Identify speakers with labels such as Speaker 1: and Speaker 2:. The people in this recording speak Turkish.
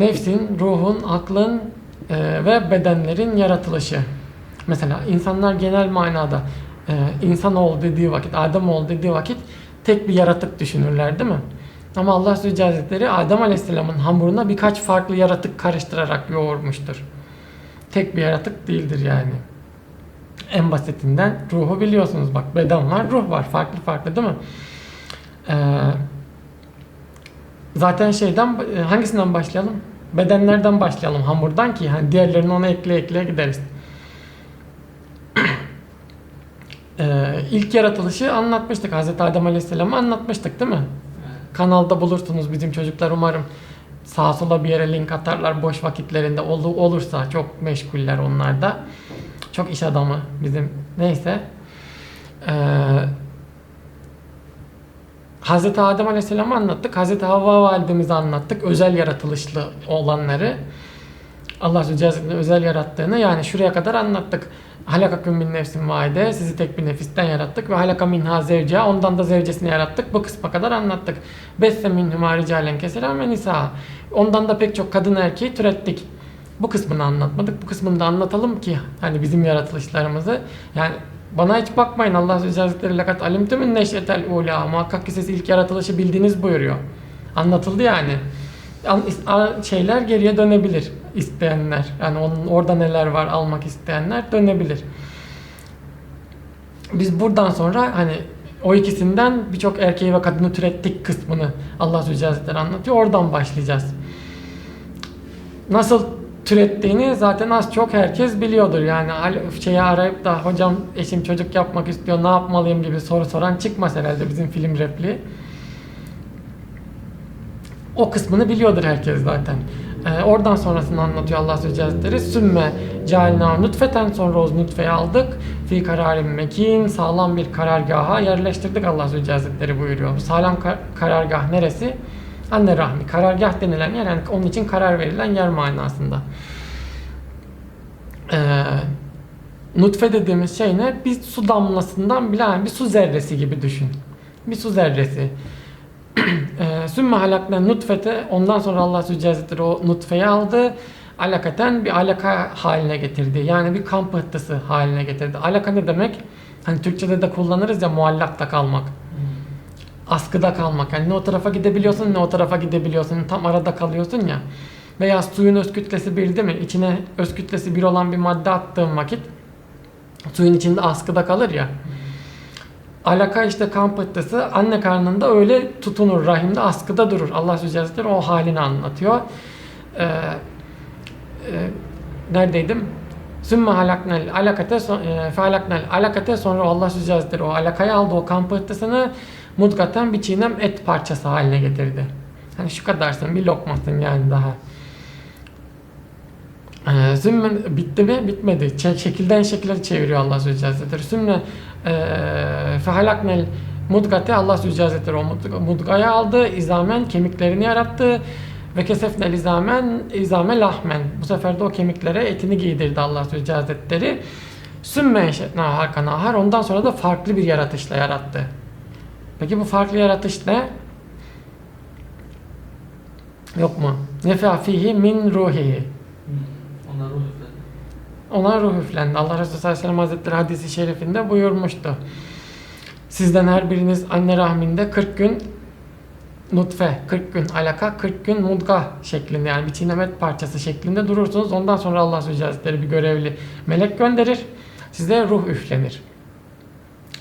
Speaker 1: Nefsin, ruhun, aklın e, ve bedenlerin yaratılışı. Mesela insanlar genel manada e, insanoğlu dediği vakit, Ademoğlu dediği vakit tek bir yaratık düşünürler değil mi? Ama Allah Sözcü Hazretleri Adem Aleyhisselam'ın hamuruna birkaç farklı yaratık karıştırarak yoğurmuştur. Tek bir yaratık değildir yani. En basitinden ruhu biliyorsunuz bak beden var, ruh var. Farklı farklı değil mi? Ee, zaten şeyden e, hangisinden başlayalım? Bedenlerden başlayalım hamurdan ki hani diğerlerini ona ekle ekle gideriz. Ee, ilk yaratılışı anlatmıştık. Hazreti Adem Aleyhisselam'ı anlatmıştık değil mi? Kanalda bulursunuz bizim çocuklar umarım. Sağa sola bir yere link atarlar boş vakitlerinde Ol- olursa çok meşguller onlar da. Çok iş adamı bizim neyse. Ee, Hazreti Adem Aleyhisselam'ı anlattık. Hazreti Havva validemizi anlattık. Özel yaratılışlı olanları. Allah Celle'nin özel yarattığını yani şuraya kadar anlattık. Halakaküm min nefsin vahide. Sizi tek bir nefisten yarattık. Ve halaka minha zevciha. Ondan da zevcesini yarattık. Bu kısma kadar anlattık. Besse minhuma ricalen keselen ve nisa. Ondan da pek çok kadın erkeği türettik. Bu kısmını anlatmadık. Bu kısmını da anlatalım ki hani bizim yaratılışlarımızı. Yani bana hiç bakmayın Allah Azze Hazretleri lakat alimtümün neşetel ula. Muhakkak ki siz ilk yaratılışı bildiğiniz buyuruyor. Anlatıldı yani. Şeyler geriye dönebilir isteyenler. Yani onun orada neler var almak isteyenler dönebilir. Biz buradan sonra hani o ikisinden birçok erkeği ve kadını türettik kısmını Allah Azze Hazretleri anlatıyor. Oradan başlayacağız. Nasıl türettiğini zaten az çok herkes biliyordur. Yani şeyi arayıp da hocam eşim çocuk yapmak istiyor ne yapmalıyım gibi soru soran çıkmaz herhalde bizim film repliği. O kısmını biliyordur herkes zaten. Ee, oradan sonrasını anlatıyor Allah Azze Hazretleri. Sümme cealna nutfeten sonra o nutfeyi aldık. Fi kararin mekin sağlam bir karargaha yerleştirdik Allah Azze Hazretleri buyuruyor. Bu sağlam kar- karargah neresi? Anne rahmi. Karargah denilen yer yani onun için karar verilen yer manasında. Ee, nutfe dediğimiz şey ne? Bir su damlasından bile yani bir su zerresi gibi düşün. Bir su zerresi. Eee, Sümme halakna nutfete ondan sonra Allah Hazretleri o nutfeyi aldı. Alakaten bir alaka haline getirdi. Yani bir kan pıhtısı haline getirdi. Alaka ne demek? Hani Türkçe'de de kullanırız ya muallakta kalmak. Askıda kalmak. Yani ne o tarafa gidebiliyorsun ne o tarafa gidebiliyorsun. Tam arada kalıyorsun ya. Veya suyun öz kütlesi bir değil mi? İçine öz kütlesi bir olan bir madde attığın vakit suyun içinde askıda kalır ya. Alaka işte kan pıhtısı anne karnında öyle tutunur rahimde askıda durur. Allah Celle o halini anlatıyor. Ee, e, neredeydim? Sümme halaknel alakate e, fe halaknel alakate sonra Allah Celle o alakayı aldı o kan pıhtısını mudgaten bir çiğnem et parçası haline getirdi. Hani şu kadarsın bir lokmasın yani daha. Ee, bitti mi? Bitmedi. Ç- şekilden şekilleri çeviriyor Allah Celle Hazretleri. Sümme e, fehalaknel mudgate Allah Celle Hazretleri o mud- mudgayı aldı. izamen kemiklerini yarattı. Ve kesefnel izamen izame lahmen. Bu sefer de o kemiklere etini giydirdi Allah Celle Hazretleri. Sümme eşetna hakan ahar. Ondan sonra da farklı bir yaratışla yarattı. Peki bu farklı yaratış ne? Yok mu? Nefa fihi min ruhihi.
Speaker 2: Onlar ruh üfledi.
Speaker 1: Ona ruh üflendi. Allah Resulü sallallahu aleyhi ve sellem Hazretleri hadisi şerifinde buyurmuştu. Sizden her biriniz anne rahminde 40 gün nutfe, 40 gün alaka, 40 gün mudga şeklinde yani bir çiğnemet parçası şeklinde durursunuz. Ondan sonra Allah Hazretleri bir görevli melek gönderir. Size ruh üflenir.